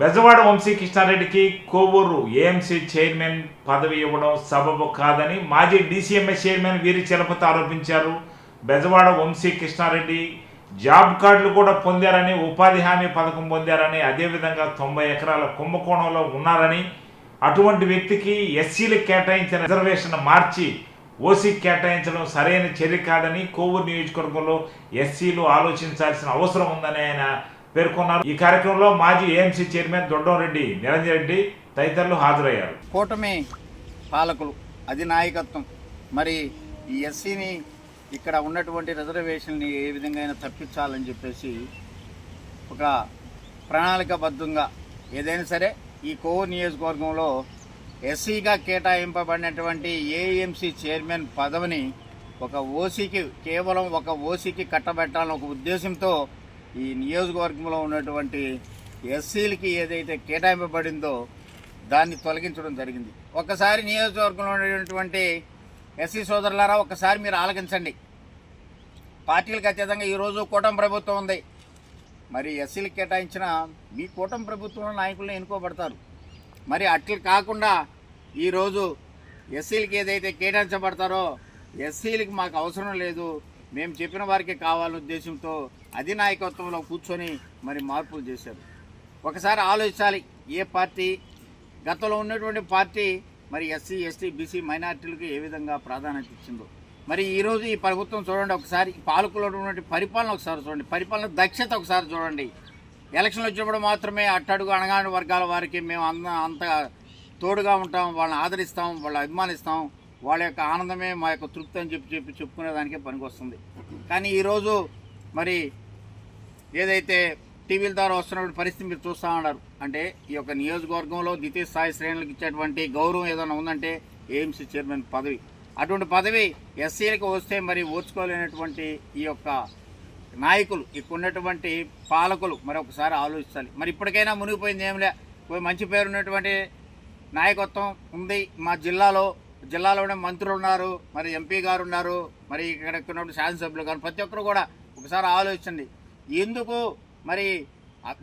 బెజవాడ వంశీ కృష్ణారెడ్డికి Kovur AMC chairman పదవి ఇవ్వడం సబబు కాదని మాజీ డీసీఎంఎస్ చైర్మన్ వీరి చలపతి ఆరోపించారు. బెజవాడ వంశీ కృష్ణారెడ్డి జాబ్ కార్డులు కూడా పొందారని ఉపాధి హామీ పథకం పొందారని అదేవిధంగా తొంభై ఎకరాల కుంభకోణంలో ఉన్నారని అటువంటి వ్యక్తికి ఎస్సీలకు కేటాయించిన రిజర్వేషన్ మార్చి ఓసీ కేటాయించడం సరైన చర్య కాదని కోవూరు నియోజకవర్గంలో ఎస్సీలు ఆలోచించాల్సిన అవసరం ఉందని ఆయన పేర్కొన్నారు. ఈ కార్యక్రమంలో మాజీ ఏఎంసీ చైర్మన్ దొడ్డంరెడ్డి నిరంజన్ రెడ్డి తదితరులు హాజరయ్యారు. కూటమి పాలకులు అది నాయకత్వం మరి ఈ ఎస్సీని ఇక్కడ ఉన్నటువంటి రిజర్వేషన్ని ఏ విధంగా అయినా తప్పించాలని చెప్పేసి ఒక ప్రణాళికబద్ధంగా ఏదైనా సరే ఈ కోవూరు నియోజకవర్గంలో ఎస్సీగా కేటాయింపబడినటువంటి ఏఎంసీ చైర్మన్ పదవిని ఒక ఓసీకి కేవలం ఒక ఓసీకి కట్టబెట్టాలని ఒక ఉద్దేశంతో ఈ నియోజకవర్గంలో ఉన్నటువంటి ఎస్సీలకి ఏదైతే కేటాయింపబడిందో దాన్ని తొలగించడం జరిగింది. ఒకసారి నియోజకవర్గంలో ఉన్నటువంటి ఎస్సీ సోదరులారా ఒకసారి మీరు ఆలకించండి. పార్టీలకు అత్యధికంగా ఈరోజు కూటమి ప్రభుత్వం ఉంది. మరి ఎస్సీలకు కేటాయించిన మీ కూటమి ప్రభుత్వంలో నాయకులను ఎన్నుకోబడతారు. మరి అట్లు కాకుండా ఈరోజు ఎస్సీలకి ఏదైతే కేటాయించబడతారో ఎస్సీలకి మాకు అవసరం లేదు. మేము చెప్పిన వారికి కావాలనే ఉద్దేశంతో అధినాయకత్వంలో కూర్చొని మరి మార్పులు చేశారు. ఒకసారి ఆలోచించాలి ఏ పార్టీ గతంలో ఉన్నటువంటి పార్టీ మరి ఎస్సీ ఎస్టీ బీసీ మైనార్టీలకు ఏ విధంగా ప్రాధాన్యత ఇచ్చిందో. మరి ఈరోజు ఈ ప్రభుత్వం చూడండి ఒకసారి పాలకులు ఉన్నటువంటి పరిపాలన ఒకసారి చూడండి పరిపాలన దక్షత ఒకసారి చూడండి. ఎలక్షన్లు వచ్చినప్పుడు మాత్రమే అట్టడుగు అణగాని వర్గాల వారికి మేము అంత అంత తోడుగా ఉంటాం వాళ్ళని ఆదరిస్తాం వాళ్ళని అభిమానిస్తాం. వాళ్ళ యొక్క ఆనందమే మా యొక్క తృప్తి అని చెప్పి చెప్పి చెప్పుకునేదానికే పనికొస్తుంది. కానీ ఈరోజు మరి ఏదైతే టీవీల ద్వారా వస్తున్నటువంటి పరిస్థితి మీరు చూస్తూ ఉన్నారు అంటే ఈ యొక్క నియోజకవర్గంలో ద్వితీయ స్థాయి శ్రేణులకు ఇచ్చేటువంటి గౌరవం ఏదైనా ఉందంటే ఏఎంసీ చైర్మన్ పదవి. అటువంటి పదవి ఎస్సీలకు వస్తే మరి ఓర్చుకోలేనటువంటి ఈ యొక్క నాయకులు ఇక్కడ ఉన్నటువంటి పాలకులు మరి ఒకసారి ఆలోచించాలి. మరి ఇప్పటికైనా మునిగిపోయింది ఏంలే పోయి మంచి పేరు ఉన్నటువంటి నాయకత్వం ఉంది మా జిల్లాలో. జిల్లాలోనే మంత్రులు ఉన్నారు మరి ఎంపీ గారు ఉన్నారు మరి ఇక్కడ ఉన్నటువంటి శాసనసభ్యులు గారు ప్రతి ఒక్కరు కూడా ఒకసారి ఆలోచించండి. ఎందుకు మరి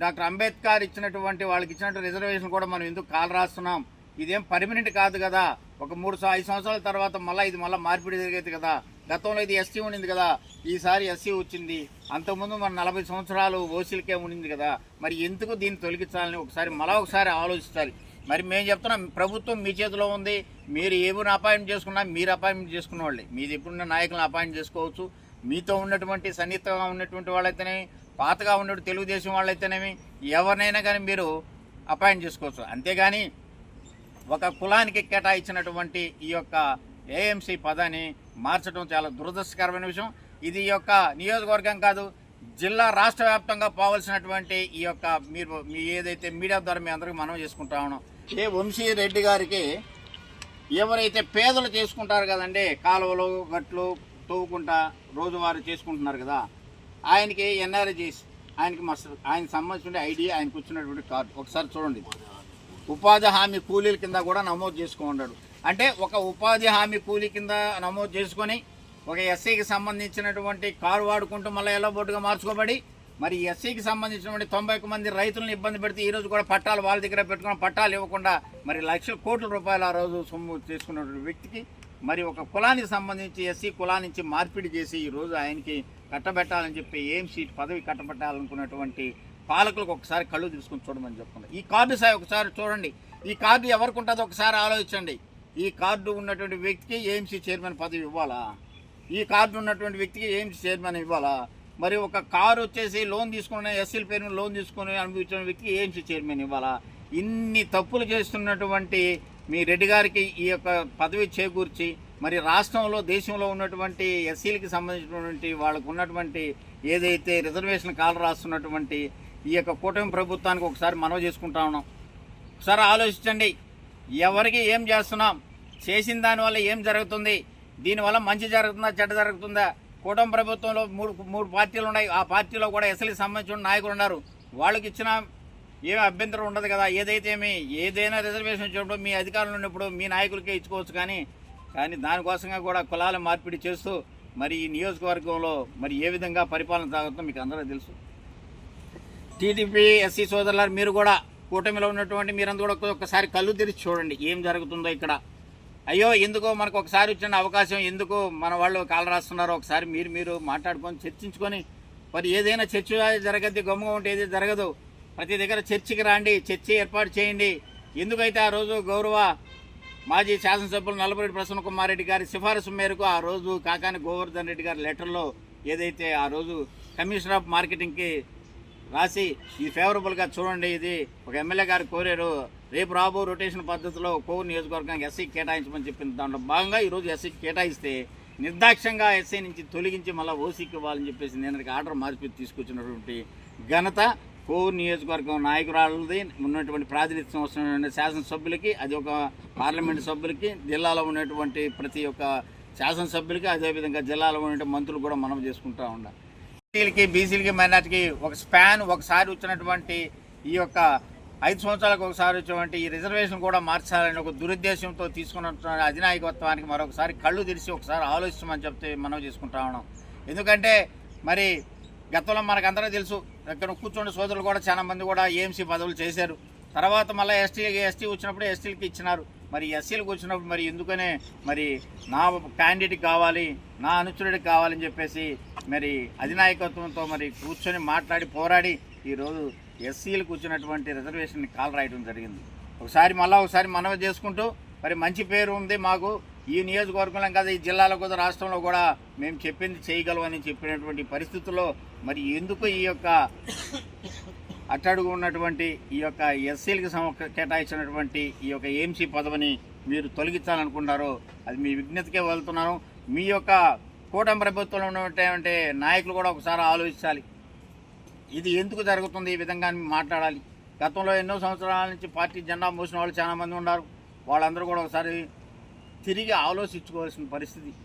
డాక్టర్ అంబేద్కర్ ఇచ్చినటువంటి వాళ్ళకి ఇచ్చినటువంటి రిజర్వేషన్ కూడా మనం ఎందుకు కాలు రాస్తున్నాం? ఇదేం పర్మనెంట్ కాదు కదా. ఒక మూడు ఐదు సంవత్సరాల తర్వాత మళ్ళీ ఇది మళ్ళీ మార్పిడి జరిగేది కదా. గతంలో ఇది ఎస్సీ ఉండింది కదా. ఈసారి ఎస్సీ వచ్చింది. అంతకుముందు మన నలభై సంవత్సరాలు ఓసీలకే ఉండింది కదా. మరి ఎందుకు దీన్ని తొలగించాలని ఒకసారి మళ్ళా ఒకసారి ఆలోచిస్తారు మరి మేము చెప్తున్నాం ప్రభుత్వం మీ చేతిలో ఉంది మీరు ఏమైనా అపాయింట్ చేసుకున్నా మీరు అపాయింట్మెంట్ చేసుకున్న వాళ్ళే మీది ఎప్పుడున్న నాయకులను అపాయింట్ చేసుకోవచ్చు. మీతో ఉన్నటువంటి సన్నిహితంగా ఉన్నటువంటి వాళ్ళైతేనేమి పాతగా ఉన్నటువంటి తెలుగుదేశం వాళ్ళైతేనేమి ఎవరినైనా కానీ మీరు అపాయింట్ చేసుకోవచ్చు. అంతేగాని ఒక కులానికి కేటాయించినటువంటి ఈ యొక్క ఏఎంసీ పదాన్ని మార్చడం చాలా దురదృష్టకరమైన విషయం. ఇది యొక్క నియోజకవర్గం కాదు జిల్లా రాష్ట్ర వ్యాప్తంగా పోవలసినటువంటి ఈ యొక్క మీరు మీ ఏదైతే మీడియా ద్వారా మీ అందరికీ మనం చేసుకుంటా ఉన్నాం ఏ వంశీ రెడ్డి గారికి ఎవరైతే పేదలు చేసుకుంటారు కదండి కాలువలు గట్లు తవ్వుకుంటా రోజువారు చేసుకుంటున్నారు కదా ఆయనకి ఎన్ఆర్జీస్ ఆయనకి మస్తు ఆయన సంబంధించిన ఐడి ఆయనకు వచ్చినటువంటి కార్డు. ఒకసారి చూడండి. ఉపాధి హామీ కూలీల కింద కూడా నమోదు చేసుకున్నాడు అంటే ఒక ఉపాధి హామీ కూలీ కింద నమోదు చేసుకొని ఒక ఎస్సీకి సంబంధించినటువంటి కారు వాడుకుంటూ మళ్ళీ ఎలా బోర్డుగా మార్చుకోబడి మరి ఎస్సీకి సంబంధించినటువంటి తొంభై ఒక్క మంది రైతులను ఇబ్బంది పెడితే ఈరోజు కూడా పట్టాలు వాళ్ళ దగ్గర పెట్టుకున్న పట్టాలు ఇవ్వకుండా మరి లక్షల కోట్ల రూపాయలు ఆ రోజు సొమ్ము తీసుకున్నటువంటి వ్యక్తికి మరి ఒక కులానికి సంబంధించి ఎస్సీ కులా నుంచి మార్పిడి చేసి ఈ రోజు ఆయనకి కట్టబెట్టాలని చెప్పి ఏం సీట్ పదవి కట్టబెట్టాలనుకున్నటువంటి పాలకులకు ఒకసారి కళ్ళు తీసుకుని చూడమని చెప్తుంది ఈ కార్డు సార్ ఒకసారి చూడండి. ఈ కార్డు ఎవరికి ఉంటుందో ఒకసారి ఆలోచించండి. ఈ కార్డు ఉన్నటువంటి వ్యక్తికి ఏఎంసీ చైర్మన్ పదవి ఇవ్వాలా? ఈ కార్డు ఉన్నటువంటి వ్యక్తికి ఏఎంసీ చైర్మన్ ఇవ్వాలా? మరి ఒక కారు వచ్చేసి లోన్ తీసుకుని ఎస్సీల పేరు లోన్ తీసుకుని అనుభవించిన వ్యక్తి ఏఎంసీ చైర్మన్ ఇవ్వాలా? ఇన్ని తప్పులు చేస్తున్నటువంటి మీ రెడ్డి గారికి ఈ యొక్క పదవి చేకూర్చి మరి రాష్ట్రంలో దేశంలో ఉన్నటువంటి ఎస్సీలకి సంబంధించినటువంటి వాళ్ళకు ఉన్నటువంటి ఏదైతే రిజర్వేషన్ కాలు రాస్తున్నటువంటి ఈ యొక్క కూటమి ప్రభుత్వానికి ఒకసారి మనవి చేసుకుంటా ఉన్నాం. ఒకసారి ఆలోచించండి. ఎవరికి ఏం చేస్తున్నాం? చేసిన దానివల్ల ఏం జరుగుతుంది? దీనివల్ల మంచి జరుగుతుందా చెడ్డ జరుగుతుందా? కూటమి ప్రభుత్వంలో మూడు మూడు పార్టీలు ఉన్నాయి. ఆ పార్టీలో కూడా ఎస్ఎల్కి సంబంధించిన నాయకులు ఉన్నారు. వాళ్ళకి ఇచ్చిన ఏమి అభ్యంతరం ఉండదు కదా. ఏదైతే మీ ఏదైనా రిజర్వేషన్ ఇచ్చినప్పుడు మీ అధికారులు ఉన్నప్పుడు మీ నాయకులకే ఇచ్చుకోవచ్చు కానీ కానీ దానికోసంగా కూడా కులాల మార్పిడి చేస్తూ మరి ఈ నియోజకవర్గంలో మరి ఏ విధంగా పరిపాలన సాగుతుందో మీకు అందరూ తెలుసు. టీడీపీ ఎస్సీ సోదరులారు మీరు కూడా కూటమిలో ఉన్నటువంటి మీరందరూ కూడా ఒక్కసారి కళ్ళు తెరిచి చూడండి. ఏం జరుగుతుందో ఇక్కడ. అయ్యో ఎందుకో మనకు ఒకసారి వచ్చిన అవకాశం ఎందుకు మన వాళ్ళు కాలు రాస్తున్నారో ఒకసారి మీరు మీరు మాట్లాడుకొని చర్చించుకొని మరి ఏదైనా చర్చ జరగద్ది గమ్ముగా ఉంటే ఏది జరగదు. ప్రతి దగ్గర చర్చికి రాండి చర్చ ఏర్పాటు చేయండి. ఎందుకైతే ఆ రోజు గౌరవ మాజీ శాసనసభ్యులు నల్లపరెడ్డి ప్రసన్న కుమార్ రెడ్డి గారి సిఫారసు మేరకు ఆ రోజు కాకాని గోవర్ధన్ రెడ్డి గారి లెటర్లో ఏదైతే ఆ రోజు కమిషనర్ ఆఫ్ మార్కెటింగ్కి రాసి ఇది ఫేవరబుల్గా చూడండి ఇది ఒక ఎమ్మెల్యే గారు కోరారు. రేపు రాబో రొటేషన్ పద్ధతిలో కోవూరు నియోజకవర్గానికి ఎస్సీ కేటాయించమని చెప్పింది దాంట్లో భాగంగా ఈరోజు ఎస్సీకి కేటాయిస్తే నిర్దాక్ష్యంగా ఎస్సీ నుంచి తొలగించి మళ్ళీ ఓసీకి ఇవ్వాలని చెప్పేసి నేను ఆర్డర్ మార్చి తీసుకొచ్చినటువంటి ఘనత కోవూరు నియోజకవర్గం నాయకురాలది. ఉన్నటువంటి ప్రాతినిధ్యం వస్తున్నటువంటి శాసనసభ్యులకి అది ఒక పార్లమెంట్ సభ్యులకి జిల్లాలో ఉన్నటువంటి ప్రతి ఒక్క శాసనసభ్యులకి అదేవిధంగా జిల్లాలో ఉన్నటువంటి మంత్రులు కూడా మనం చేసుకుంటా ఉండాలి. ఎస్సీలకి బీసీలకి మైనార్టీకి ఒక స్పాన్ ఒకసారి వచ్చినటువంటి ఈ యొక్క ఐదు సంవత్సరాలకు ఒకసారి వచ్చినటువంటి ఈ రిజర్వేషన్ కూడా మార్చాలని ఒక దురుద్దేశంతో తీసుకున్న అధినాయకత్వానికి మరొకసారి కళ్ళు తెరిచి ఒకసారి ఆలోచించమని చెప్తే మనం చేసుకుంటా ఉన్నాం. ఎందుకంటే మరి గతంలో మనకందరూ తెలుసు ఇక్కడ కూర్చున్న సోదరులు కూడా చాలా మంది కూడా ఏఎంసీ పదవులు చేశారు. తర్వాత మళ్ళీ ఎస్టీ ఎస్టీ వచ్చినప్పుడు ఎస్టీలకి ఇచ్చినారు. మరి ఎస్సీలకు వచ్చినప్పుడు మరి ఎందుకనే మరి నా క్యాండిడేట్ కావాలి నా అనుచరుడికి కావాలని చెప్పేసి మరి అధినాయకత్వంతో మరి కూర్చొని మాట్లాడి పోరాడి ఈరోజు ఎస్సీలకు వచ్చినటువంటి రిజర్వేషన్ని కాల్ రాయడం జరిగింది. ఒకసారి మళ్ళీ ఒకసారి మనవి చేసుకుంటూ మరి మంచి పేరు ఉంది మాకు. ఈ నియోజకవర్గంలో కదా ఈ జిల్లాలో కూడా రాష్ట్రంలో కూడా మేము చెప్పింది చేయగలమని చెప్పినటువంటి పరిస్థితుల్లో మరి ఎందుకు ఈ యొక్క అట్టడుగు ఉన్నటువంటి ఈ యొక్క ఎస్సీలకు సమ కేటాయించినటువంటి ఈ యొక్క ఏఎంసీ పదవిని మీరు తొలగించాలనుకుంటారో అది మీ విజ్ఞతకే వెళ్తున్నాను. మీ యొక్క కూటమి ప్రభుత్వంలో ఉన్నటువంటి నాయకులు కూడా ఒకసారి ఆలోచించాలి. ఇది ఎందుకు జరుగుతుంది ఈ విధంగా మాట్లాడాలి. గతంలో ఎన్నో సంవత్సరాల నుంచి పార్టీ జెండా మోసిన వాళ్ళు చాలామంది ఉన్నారు. వాళ్ళందరూ కూడా ఒకసారి తిరిగి ఆలోచించుకోవాల్సిన పరిస్థితి.